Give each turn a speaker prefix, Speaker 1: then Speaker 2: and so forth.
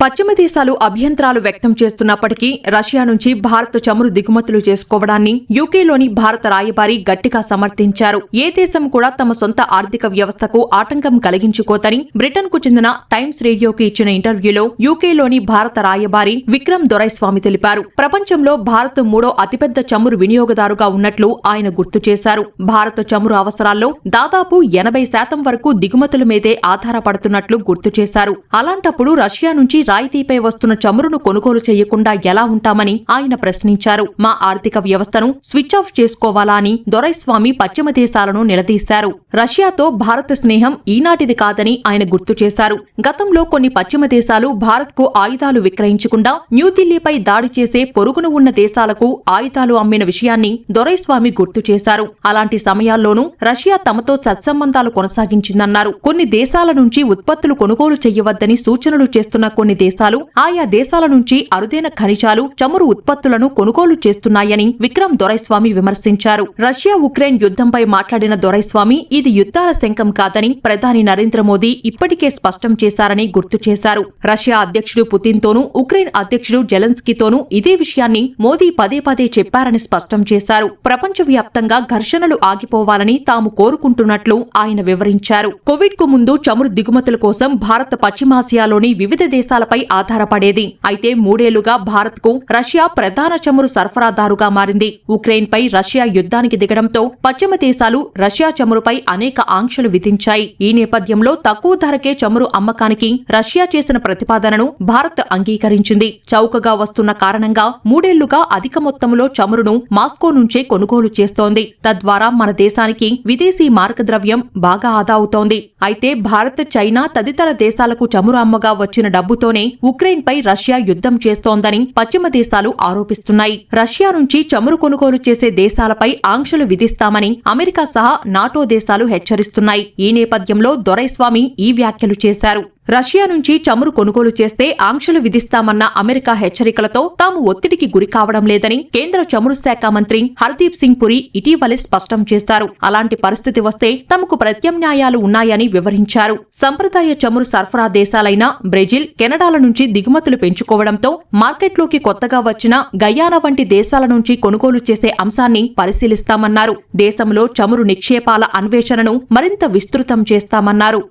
Speaker 1: పశ్చిమ దేశాలు అభ్యంతరాలు వ్యక్తం చేస్తున్నప్పటికీ రష్యా నుంచి భారత్ చమురు దిగుమతులు చేసుకోవడాన్ని యూకేలోని భారత రాయబారి గట్టిగా సమర్థించారు. ఏ దేశం కూడా తమ సొంత ఆర్థిక వ్యవస్థకు ఆటంకం కలిగించుకోతని బ్రిటన్కు చెందిన టైమ్స్ రేడియోకి ఇచ్చిన ఇంటర్వ్యూలో యూకేలోని భారత రాయబారి విక్రమ్ దొరైస్వామి తెలిపారు. ప్రపంచంలో భారత్ మూడో అతిపెద్ద చమురు వినియోగదారుగా ఉన్నట్లు ఆయన గుర్తు చేశారు. భారత చమురు అవసరాల్లో దాదాపు ఎనభై శాతం వరకు దిగుమతుల మీదే ఆధారపడుతున్నట్లు గుర్తు చేశారు. అలాంటప్పుడు రష్యా నుంచి రాయితీపై వస్తున్న చమురును కొనుగోలు చేయకుండా ఎలా ఉంటామని ఆయన ప్రశ్నించారు. మా ఆర్థిక వ్యవస్థను స్విచ్ ఆఫ్ చేసుకోవాలా అని దొరైస్వామి పశ్చిమ దేశాలను నిలదీశారు. రష్యాతో భారత స్నేహం ఈనాటిది కాదని ఆయన గుర్తు చేశారు. గతంలో కొన్ని పశ్చిమ దేశాలు భారత్కు ఆయుధాలు విక్రయించకుండా న్యూఢిల్లీపై దాడి చేసే పొరుగున ఉన్న దేశాలకు ఆయుధాలు అమ్మిన విషయాన్ని దొరైస్వామి గుర్తు చేశారు. అలాంటి సమయాల్లోనూ రష్యా తమతో సత్సంబంధాలు కొనసాగించిందన్నారు. కొన్ని దేశాల నుంచి ఉత్పత్తులు కొనుగోలు చేయవద్దని సూచనలు చేస్తున్న కొన్ని దేశాలు ఆయా దేశాల నుంచి అరుదైన ఖనిజాలు చమురు ఉత్పత్తులను కొనుగోలు చేస్తున్నాయని విక్రమ్ దొరైస్వామి విమర్శించారు. రష్యా ఉక్రెయిన్ యుద్ధంపై మాట్లాడిన దొరైస్వామి ఇది యుద్ధాల శంఖం కాదని ప్రధాని నరేంద్ర మోదీ ఇప్పటికే స్పష్టం చేశారని గుర్తు చేశారు. రష్యా అధ్యక్షుడు పుతిన్తోనూ ఉక్రెయిన్ అధ్యక్షుడు జెలెన్స్కీతోనూ ఇదే విషయాన్ని మోదీ పదే పదే చెప్పారని స్పష్టం చేశారు. ప్రపంచవ్యాప్తంగా ఘర్షణలు ఆగిపోవాలని తాము కోరుకుంటున్నట్లు ఆయన వివరించారు. కోవిడ్కు ముందు చమురు దిగుమతుల కోసం భారత పశ్చిమాసియాలోని వివిధ దేశాల దేశాలపై ఆధారపడేది. అయితే మూడేళ్ళుగా భారత్కు రష్యా ప్రధాన చమురు సరఫరాదారుగా మారింది. ఉక్రెయిన్ పై రష్యా యుద్ధానికి దిగడంతో పశ్చిమ దేశాలు రష్యా చమురుపై అనేక ఆంక్షలు విధించాయి. ఈ నేపథ్యంలో తక్కువ ధరకే చమురు అమ్మకానికి రష్యా చేసిన ప్రతిపాదనను భారత్ అంగీకరించింది. చౌకగా వస్తున్న కారణంగా మూడేళ్ళుగా అధిక మొత్తంలో చమురును మాస్కో నుంచే కొనుగోలు చేస్తోంది. తద్వారా మన దేశానికి విదేశీ మార్గద్రవ్యం బాగా ఆదా అవుతోంది. అయితే భారత్ చైనా తదితర దేశాలకు చమురు అమ్మగా వచ్చిన డబ్బుతోనే ఉక్రెయిన్ పై రష్యా యుద్ధం చేస్తోందని పశ్చిమ దేశాలు ఆరోపిస్తున్నాయి. రష్యా నుంచి చమురు కొనుగోలు చేసే దేశాలపై ఆంక్షలు విధిస్తామని అమెరికా సహా నాటో దేశాలు హెచ్చరిస్తున్నాయి. ఈ నేపథ్యంలో దొరైస్వామి ఈ వ్యాఖ్యలు చేశారు. రష్యా నుంచి చమురు కొనుగోలు చేస్తే ఆంక్షలు విధిస్తామన్న అమెరికా హెచ్చరికలతో తాము ఒత్తిడికి గురి కావడం లేదని కేంద్ర చమురు శాఖ మంత్రి హర్దీప్ సింగ్ పురి ఇటీవలే స్పష్టం చేశారు. అలాంటి పరిస్థితి వస్తే తమకు ప్రత్యామ్నాయాలు ఉన్నాయని వివరించారు. సంప్రదాయ చమురు సరఫరా దేశాలైన బ్రెజిల్ కెనడాల నుంచి దిగుమతులు పెంచుకోవడంతో మార్కెట్లోకి కొత్తగా వచ్చిన గయానా వంటి దేశాల నుంచి కొనుగోలు చేసే అంశాన్ని పరిశీలిస్తామన్నారు. దేశంలో చమురు నిక్షేపాల అన్వేషణను మరింత విస్తృతం చేస్తామన్నారు.